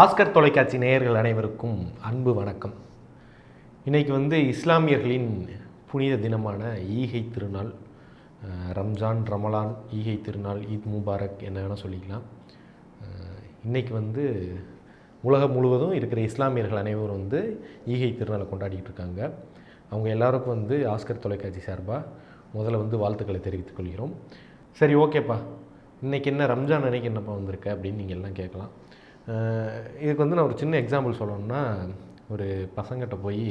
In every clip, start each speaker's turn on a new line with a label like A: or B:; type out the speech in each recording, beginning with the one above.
A: Oscar தொலைக்காட்சி நேயர்கள் அனைவருக்கும் அன்பு வணக்கம். இன்றைக்கி வந்து இஸ்லாமியர்களின் புனித தினமான ஈகை திருநாள் ரம்ஜான் ரமலான் ஈகை திருநாள் ஈத் முபாரக் என்ன வேணால் சொல்லிக்கலாம். இன்றைக்கி வந்து உலகம் முழுவதும் இருக்கிற இஸ்லாமியர்கள் அனைவரும் வந்து ஈகை திருநாளை கொண்டாடிட்டு இருக்காங்க. அவங்க எல்லாருக்கும் வந்து ஆஸ்கர் தொலைக்காட்சி சார்பாக முதல்ல வந்து வாழ்த்துக்களை தெரிவித்துக் கொள்கிறோம். சரி ஓகேப்பா. இன்னைக்கு என்ன ரம்ஜான் அன்னைக்கு என்னப்பா வந்திருக்க அப்படின்னு நீங்கள் எல்லாம் கேட்கலாம். இதுக்கு வந்து நான் ஒரு சின்ன எக்ஸாம்பிள் சொல்லணும்னா ஒரு பசங்கிட்ட போய்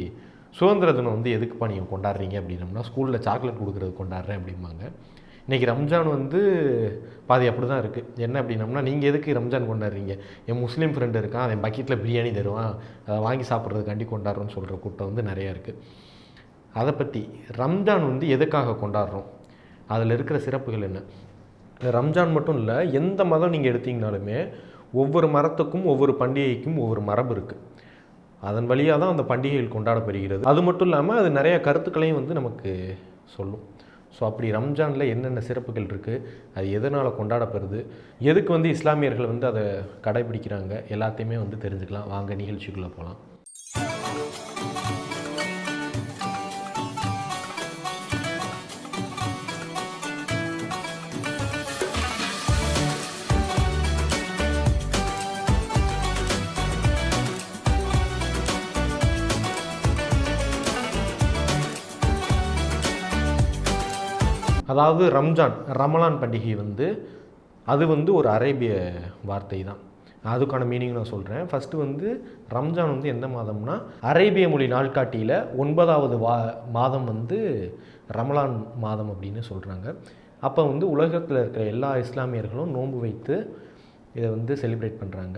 A: சுதந்திர தினம் வந்து எதுக்குப்பா நீங்கள் கொண்டாடுறீங்க அப்படின்னம்னா ஸ்கூலில் சாக்லேட் கொடுக்குறது கொண்டாடுறேன் அப்படிம்பாங்க. இன்றைக்கி ரம்ஜான் வந்து பாதி அப்படி தான் இருக்குது என்ன அப்படின்னம்னா நீங்கள் எதுக்கு ரம்ஜான் கொண்டாடுறீங்க? என் முஸ்லீம் ஃப்ரெண்டு இருக்கான் அவன் பக்கெட்டில் பிரியாணி தருவான் அதை வாங்கி சாப்பிட்றதுக்காண்டி கொண்டாடுறோன்னு சொல்கிற கூட்டம் வந்து நிறையா இருக்குது அதை பற்றி ரம்ஜான் வந்து எதுக்காக கொண்டாடுறோம்? அதில் இருக்கிற சிறப்புகள் என்ன? ரம்ஜான் மட்டும் இல்லை எந்த மதம் நீங்கள் எடுத்தீங்கனாலுமே ஒவ்வொரு மரத்துக்கும் ஒவ்வொரு பண்டிகைக்கும் ஒவ்வொரு மரபு இருக்குது அதன் வழியாக தான் அந்த பண்டிகைகள் கொண்டாடப்படுகிறது. அது மட்டும் இல்லாமல் அது நிறைய கருத்துக்களையும் வந்து நமக்கு சொல்லும். ஸோ அப்படி ரம்ஜானில் என்னென்ன சிறப்புகள் இருக்குது அது எதனால் கொண்டாடப்படுது? எதுக்கு வந்து இஸ்லாமியர்கள் வந்து அதை கடைபிடிக்கிறாங்க? எல்லாத்தையுமே வந்து தெரிஞ்சுக்கலாம். வாங்க நிகழ்ச்சிக்குள்ளே போகலாம் அதாவது ரம்ஜான் ரமலான் பண்டிகை வந்து அது வந்து ஒரு அரேபிய வார்த்தை தான் அதுக்கான மீனிங் நான் சொல்கிறேன் ஃபஸ்ட்டு வந்து ரம்ஜான் வந்து எந்த மாதம்னா அரேபிய மொழி நாள்காட்டியில் ஒன்பதாவது வா மாதம் வந்து ரமலான் மாதம் அப்படின்னு சொல்கிறாங்க அப்போ வந்து உலகத்தில் இருக்கிற எல்லா இஸ்லாமியர்களும் நோன்பு வைத்து இதை வந்து செலிப்ரேட் பண்ணுறாங்க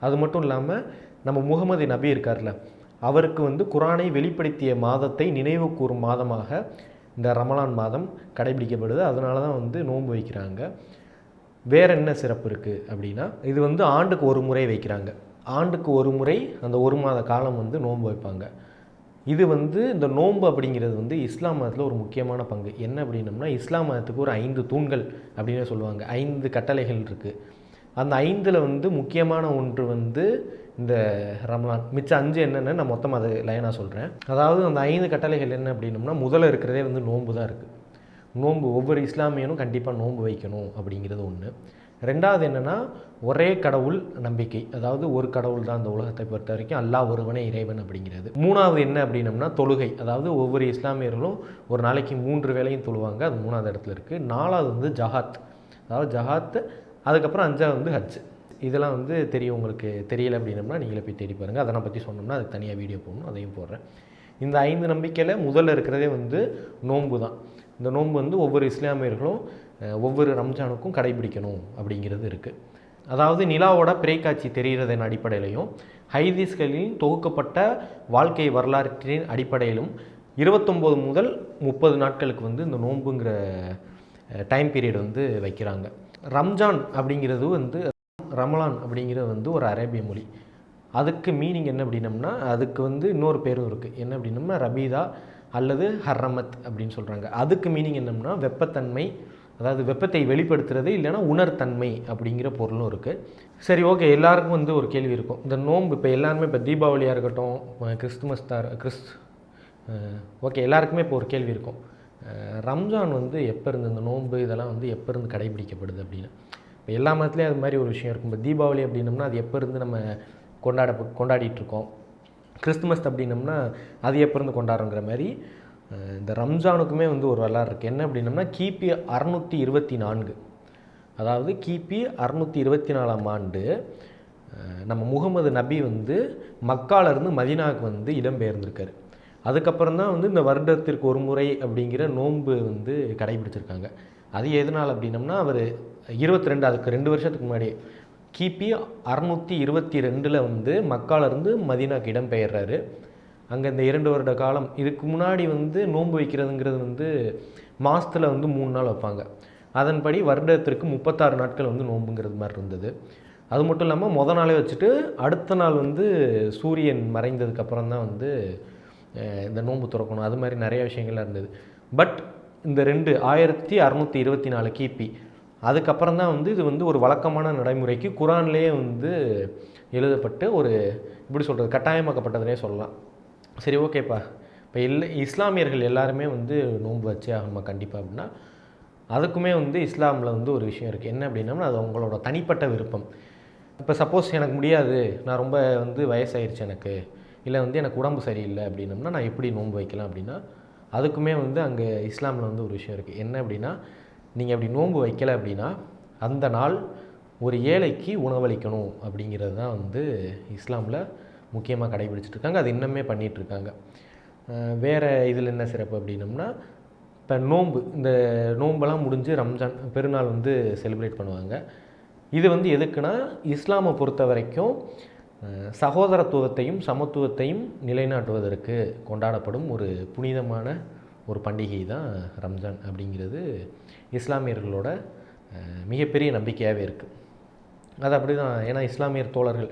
A: அது மட்டும் இல்லாமல் நம்ம முகமது நபி இருக்கார்ல அவருக்கு வந்து குரானை வெளிப்படுத்திய மாதத்தை நினைவு கூறும் மாதமாக இந்த ரமலான் மாதம் கடைபிடிக்கப்படுது. அதனால தான் வந்து நோன்பு வைக்கிறாங்க. வேறு என்ன சிறப்பு இருக்குது அப்படின்னா இது வந்து ஆண்டுக்கு ஒரு முறை வைக்கிறாங்க. ஆண்டுக்கு ஒரு முறை அந்த ஒரு மாத காலம் வந்து நோன்பு வைப்பாங்க. இது வந்து இந்த நோன்பு அப்படிங்கிறது வந்து இஸ்லாம் மதத்தில் ஒரு முக்கியமான பங்கு. என்ன அப்படின்னம்னா இஸ்லாம் மதத்துக்கு ஒரு ஐந்து தூண்கள் அப்படின்னு சொல்லுவாங்க. ஐந்து கட்டளைகள் இருக்குது அந்த ஐந்தில் வந்து முக்கியமான ஒன்று வந்து இந்த ரமலான். மிச்சம் அஞ்சு என்னென்னு நான் மொத்தமாக அது லைனாக சொல்கிறேன் அதாவது அந்த ஐந்து கட்டளைகள் என்ன அப்படின்னம்னா முதல்ல இருக்கிறதே வந்து நோன்பு தான் இருக்குது நோன்பு ஒவ்வொரு இஸ்லாமியனும் கண்டிப்பாக நோன்பு வைக்கணும் அப்படிங்கிறது ஒன்று ரெண்டாவது என்னென்னா ஒரே கடவுள் நம்பிக்கை. அதாவது ஒரு கடவுள் தான் இந்த உலகத்தை பொறுத்த வரைக்கும் அல்லாஹ் ஒருவனே இறைவன் அப்படிங்கிறது. மூணாவது என்ன அப்படின்னம்னா தொழுகை. அதாவது ஒவ்வொரு இஸ்லாமியர்களும் ஒரு நாளைக்கு மூன்று வேளையும் தொழுவாங்க. அது மூணாவது இடத்துல இருக்குது நாலாவது வந்து ஜஹாத் அதாவது ஜஹாத் அதுக்கப்புறம் அஞ்சாவது வந்து ஹஜ் இதெல்லாம் வந்து தெரியும் உங்களுக்கு தெரியல அப்படின்னம்னா நீங்களே போய் தேடி பாருங்கள் அதெல்லாம் பற்றி சொன்னோம்னா அதுக்கு தனியாக வீடியோ போடணும் அதையும் போடுறேன். இந்த ஐந்து நம்பிக்கையில் முதல்ல இருக்கிறதே வந்து நோன்பு தான். இந்த நோன்பு வந்து ஒவ்வொரு இஸ்லாமியர்களும் ஒவ்வொரு ரம்ஜானுக்கும் கடைபிடிக்கணும் அப்படிங்கிறது இருக்குது அதாவது நிலாவோட பிறைக்காட்சி தெரிகிறதன் அடிப்படையிலையும் ஹைதீஸ்களில் தொகுக்கப்பட்ட வாழ்க்கை வரலாற்றின் அடிப்படையிலும் இருபத்தொம்போது முதல் முப்பது நாட்களுக்கு வந்து இந்த நோன்புங்கிற டைம் பீரியட் வந்து வைக்கிறாங்க. ரம்ஜான் அப்படிங்கிறது வந்து ரமலான் அப்படிங்கிறது வந்து ஒரு அரேபிய மொழி. அதுக்கு மீனிங் என்ன அப்படின்னம்னா அதுக்கு வந்து இன்னொரு பேரும் இருக்குது என்ன அப்படின்னம்னா ரபீதா அல்லது ஹர்ரமத் அப்படின்னு சொல்கிறாங்க அதுக்கு மீனிங் என்னம்னா வெப்பத்தன்மை அதாவது வெப்பத்தை வெளிப்படுத்துறது இல்லைன்னா உணர்த்தன்மை அப்படிங்கிற பொருளும் இருக்குது சரி ஓகே எல்லாருக்கும் வந்து ஒரு கேள்வி இருக்கும். இந்த நோன்பு இப்போ எல்லாருமே இப்போ தீபாவளியாக இருக்கட்டும் கிறிஸ்துமஸ் தார் கிறிஸ் ஓகே எல்லாருக்குமே இப்போ ஒரு கேள்வி இருக்கும். ரம்ஜான் வந்து எப்போ இருந்து இந்த நோன்பு இதெல்லாம் வந்து எப்போ இருந்து கடைபிடிக்கப்படுது அப்படின்னு. இப்போ எல்லா மதத்துலேயும் அது மாதிரி ஒரு விஷயம் இருக்கும். இப்போ தீபாவளி அப்படின்னம்னா அது எப்போ இருந்து நம்ம கொண்டாட கொண்டாடிட்டு இருக்கோம். கிறிஸ்துமஸ் அப்படின்னம்னா அது எப்போ இருந்து கொண்டாடுறோங்கிற மாதிரி இந்த ரம்ஜானுக்குமே வந்து ஒரு வரலாறு இருக்குது என்ன அப்படின்னம்னா கிபி அறநூற்றி இருபத்தி நான்கு. அதாவது கிபி அறுநூற்றி இருபத்தி நாலாம் ஆண்டு நம்ம முகமது நபி வந்து மக்காலேருந்து மதினாவுக்கு வந்து இடம்பெயர்ந்திருக்காரு. அதுக்கப்புறம் தான் வந்து இந்த வருடத்திற்கு ஒரு முறை அப்படிங்கிற நோன்பு வந்து கடைபிடிச்சிருக்காங்க. அது எதனால் அப்படின்னம்னா அவர் இருபத்தி ரெண்டு அதுக்கு ரெண்டு வருஷத்துக்கு முன்னாடி கிபி அறுநூற்றி இருபத்தி ரெண்டில் வந்து மக்காலேருந்து மதினாக்கு இடம் இடம்பெயர்றாரு. அங்கே இந்த இரண்டு வருட காலம் இதுக்கு முன்னாடி வந்து நோன்பு வைக்கிறதுங்கிறது வந்து மாதத்தில் வந்து மூணு நாள் வைப்பாங்க. அதன்படி வருடத்திற்கு முப்பத்தாறு நாட்கள் வந்து நோன்புங்கிறது மாதிரி இருந்தது. அது மட்டும் இல்லாமல் மொதல் நாளே வச்சுட்டு அடுத்த நாள் வந்து சூரியன் மறைந்ததுக்கப்புறம் தான் வந்து இந்த நோன்பு திறக்கணும் அது மாதிரி நிறைய விஷயங்கள்லாம் இருந்தது. பட் இந்த ரெண்டு ஆயிரத்தி அறநூற்றி இருபத்தி நாலு கிபி அதுக்கப்புறம் தான் வந்து இது வந்து ஒரு வழக்கமான நடைமுறைக்கு குரான்லேயே வந்து எழுதப்பட்டு ஒரு இப்படி சொல்கிறது கட்டாயமாக்கப்பட்டதுனே சொல்லலாம். சரி ஓகேப்பா. இப்போ இல்லை இஸ்லாமியர்கள் எல்லாருமே வந்து நோன்பு வச்சே ஆகணுமா கண்டிப்பாக அப்படின்னா அதுக்குமே வந்து இஸ்லாமில் வந்து ஒரு விஷயம் இருக்குது என்ன அப்படின்னா அது அவங்களோட தனிப்பட்ட விருப்பம். இப்போ சப்போஸ் எனக்கு முடியாது நான் ரொம்ப வந்து வயசாயிருச்சு எனக்கு. இல்லை வந்து எனக்கு உடம்பு சரியில்லை அப்படின்னம்னா நான் எப்படி நோன்பு வைக்கலாம் அப்படின்னா அதுக்குமே வந்து அங்கே இஸ்லாமில் வந்து ஒரு விஷயம் இருக்குது. என்ன அப்படின்னா நீங்கள் அப்படி நோன்பு வைக்கலை அப்படின்னா அந்த நாள் ஒரு ஏழைக்கு உணவளிக்கணும் அப்படிங்கிறது தான் வந்து இஸ்லாமில் முக்கியமாக கடைபிடிச்சிட்ருக்காங்க அது இன்னுமே பண்ணிகிட்ருக்காங்க வேறு வேற இதில் என்ன சிறப்பு அப்படின்னம்னா இப்போ நோன்பு இந்த நோன்பெல்லாம் முடிஞ்சு ரம்ஜான் பெருநாள் வந்து செலிப்ரேட் பண்ணுவாங்க. இது வந்து எதுக்குன்னா இஸ்லாமை பொறுத்த வரைக்கும் சகோதரத்துவத்தையும் சமத்துவத்தையும் நிலைநாட்டுவதற்கு கொண்டாடப்படும் ஒரு புனிதமான ஒரு பண்டிகை தான் ரம்ஜான் அப்படிங்கிறது இஸ்லாமியர்களோட மிகப்பெரிய நம்பிக்கையாகவே இருக்குது அது அப்படி தான் ஏன்னா இஸ்லாமியர் தோழர்கள்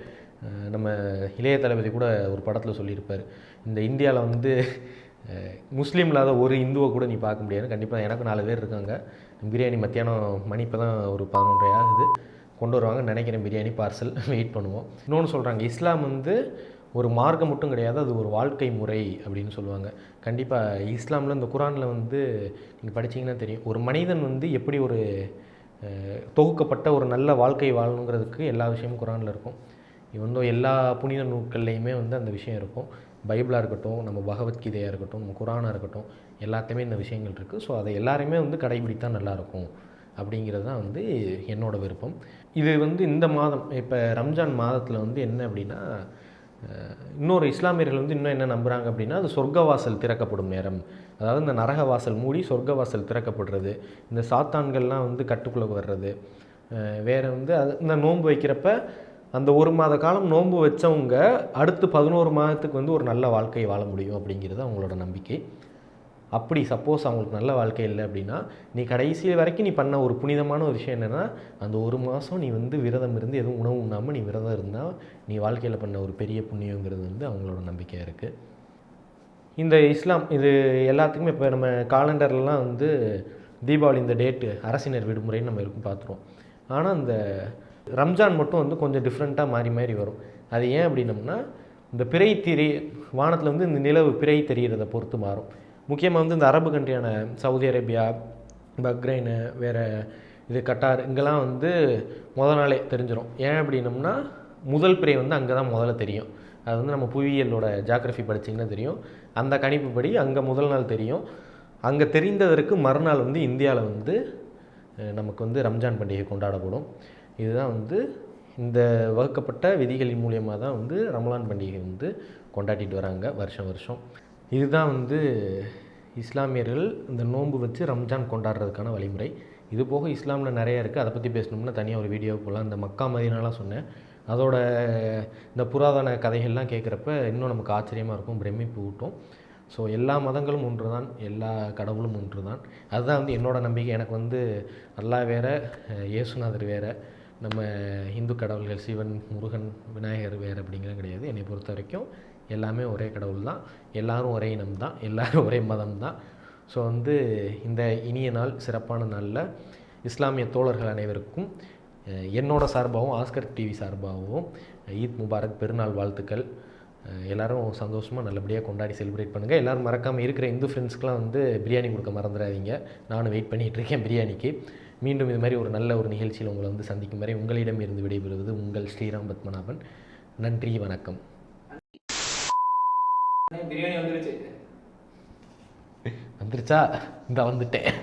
A: நம்ம இளைய தளபதி கூட ஒரு படத்தில் சொல்லியிருப்பார். இந்த இந்தியாவில் வந்து முஸ்லீம் இல்லாத ஒரு இந்துவை கூட நீ பார்க்க முடியாது. கண்டிப்பாக எனக்கு நாலு பேர் இருக்காங்க. பிரியாணி மத்தியானம் மணி இப்போ தான் ஒரு பதினொன்றரை ஆகுது. கொண்டு வருவாங்கன்னு நினைக்கிறேன் பிரியாணி பார்சல் வெயிட் பண்ணுவோம். இன்னொன்று சொல்கிறாங்க இஸ்லாம் வந்து ஒரு மார்க்கம் மட்டும் கிடையாது அது ஒரு வாழ்க்கை முறை அப்படின்னு சொல்லுவாங்க. கண்டிப்பாக இஸ்லாமில் இந்த குரானில் வந்து நீங்கள் படிச்சீங்கன்னா தெரியும். ஒரு மனிதன் வந்து எப்படி ஒரு தொகுக்கப்பட்ட ஒரு நல்ல வாழ்க்கை வாழணுங்கிறதுக்கு எல்லா விஷயமும் குரானில் இருக்கும். வந்து எல்லா புனித நூல்கள்லையுமே வந்து அந்த விஷயம் இருக்கும். பைபிளாக இருக்கட்டும் நம்ம பகவத்கீதையாக இருக்கட்டும் நம்ம குரானாக இருக்கட்டும் எல்லாத்தையுமே இந்த விஷயங்கள் இருக்குது ஸோ அதை எல்லாருமே வந்து கடைபிடித்தால் நல்லாயிருக்கும் அப்படிங்கிறது தான் வந்து என்னோடய விருப்பம். இது வந்து இந்த மாதம் இப்போ ரம்ஜான் மாதத்தில் வந்து என்ன அப்படின்னா இன்னொரு இஸ்லாமியர்கள் வந்து இன்னும் என்ன நம்புகிறாங்க அப்படின்னா அது சொர்க்கவாசல் திறக்கப்படும் நேரம். அதாவது இந்த நரகவாசல் மூடி சொர்க்கவாசல் திறக்கப்படுறது இந்த சாத்தான்கள்லாம் வந்து கட்டுக்குள்ளே வர்றது வேறு வந்து அது இந்த நோன்பு வைக்கிறப்ப அந்த ஒரு மாத காலம் நோன்பு வச்சவங்க அடுத்து பதினோரு மாதத்துக்கு வந்து ஒரு நல்ல வாழ்க்கையை வாழ முடியும் அப்படிங்கிறது அவங்களோட நம்பிக்கை. அப்படி சப்போஸ் அவங்களுக்கு நல்ல வாழ்க்கை இல்லை அப்படின்னா நீ கடைசி வரைக்கும் நீ பண்ண ஒரு புனிதமான ஒரு விஷயம் என்னென்னா அந்த ஒரு மாதம் நீ வந்து விரதம் இருந்து எதுவும் உணவு உண்ணாமல் நீ விரதம் இருந்தால் நீ வாழ்க்கையில் பண்ண ஒரு பெரிய புண்ணியங்கிறது வந்து அவங்களோட நம்பிக்கையாக இருக்குது இந்த இஸ்லாம் இது எல்லாத்துக்குமே இப்போ நம்ம காலண்டர்லாம் வந்து தீபாவளி இந்த டேட்டு அரசினர் விடுமுறைன்னு நம்ம இருக்கும் பார்த்துருவோம் ஆனால் இந்த ரம்ஜான் மட்டும் வந்து கொஞ்சம் டிஃப்ரெண்ட்டாக மாறி மாறி வரும். அது ஏன் அப்படின்னம்னா இந்த பிறை தெரிய வானத்தில் வந்து இந்த நிலவு பிறை தெரிகிறத பொறுத்து மாறும். முக்கியமாக வந்து இந்த அரபு கண்ட்ரியான சவுதி அரேபியா பக்ரைனு வேறு இது கட்டார் இங்கெல்லாம் வந்து முத நாளே தெரிஞ்சிடும் ஏன் அப்படின்னம்னா முதல் பிறை வந்து அங்கே தான் முதல்ல தெரியும். அது வந்து நம்ம புவியியலோட ஜாகிரஃபி படிச்சிங்கன்னா தெரியும். அந்த கணிப்புப்படி அங்கே முதல் நாள் தெரியும். அங்கே தெரிந்ததற்கு மறுநாள் வந்து இந்தியாவில் வந்து நமக்கு வந்து ரம்ஜான் பண்டிகை கொண்டாடப்படும். இதுதான் வந்து இந்த வகுக்கப்பட்ட விதிகளின் மூலியமாக தான் வந்து ரமலான் பண்டிகை வந்து கொண்டாடிட்டு வராங்க வருஷம் வருஷம். இதுதான் வந்து இஸ்லாமியர்கள் இந்த நோன்பு வச்சு ரம்ஜான் கொண்டாடுறதுக்கான வழிமுறை. இது போக இஸ்லாமில் நிறைய இருக்குது அதை பற்றி பேசணும்னா தனியாக ஒரு வீடியோ போகலாம் இந்த மக்கா மதினாலாம் சொன்னேன். அதோட இந்த புராதன கதைகள்லாம் கேட்குறப்ப இன்னும் நமக்கு ஆச்சரியமாக இருக்கும். பிரமிப்பு ஊட்டும். ஸோ எல்லா மதங்களும் ஒன்று தான் எல்லா கடவுளும் ஒன்று தான் அதுதான் வந்து என்னோடய நம்பிக்கை. எனக்கு வந்து அல்லாஹ் வேறு இயேசுநாதர் வேற நம்ம இந்து கடவுள்கள் சிவன் முருகன் விநாயகர் வேறு அப்படிங்கிறது கிடையாது. என்னை பொறுத்த வரைக்கும் எல்லாமே ஒரே கடவுள் தான் எல்லோரும் ஒரே இனம் தான் எல்லாரும் ஒரே மதம் தான் ஸோ வந்து இந்த இனிய நாள் சிறப்பான நாளில் இஸ்லாமிய தோழர்கள் அனைவருக்கும் என்னோட சார்பாகவும் ஆஸ்கர் டிவி சார்பாகவும் ஈத் முபாரக் பெருநாள் வாழ்த்துக்கள். எல்லோரும் சந்தோஷமாக நல்லபடியாக கொண்டாடி செலிப்ரேட் பண்ணுங்கள் எல்லோரும் மறக்காமல் இருக்கிற இந்து ஃப்ரெண்ட்ஸ்க்கெலாம் வந்து பிரியாணி கொடுக்க மறந்துடாதீங்க. நானும் வெயிட் பண்ணிகிட்டு இருக்கேன் பிரியாணிக்கு. மீண்டும் இது மாதிரி ஒரு நல்ல ஒரு நிகழ்ச்சியில் உங்களை வந்து சந்திக்கும் வரை உங்களிடம் இருந்து விடைபெறுவது உங்கள் ஸ்ரீராம் பத்மநாபன். நன்றி வணக்கம்.
B: பிரியாணி வந்துருச்சு.
A: வந்துருச்சா? இந்த வந்துட்டேன்.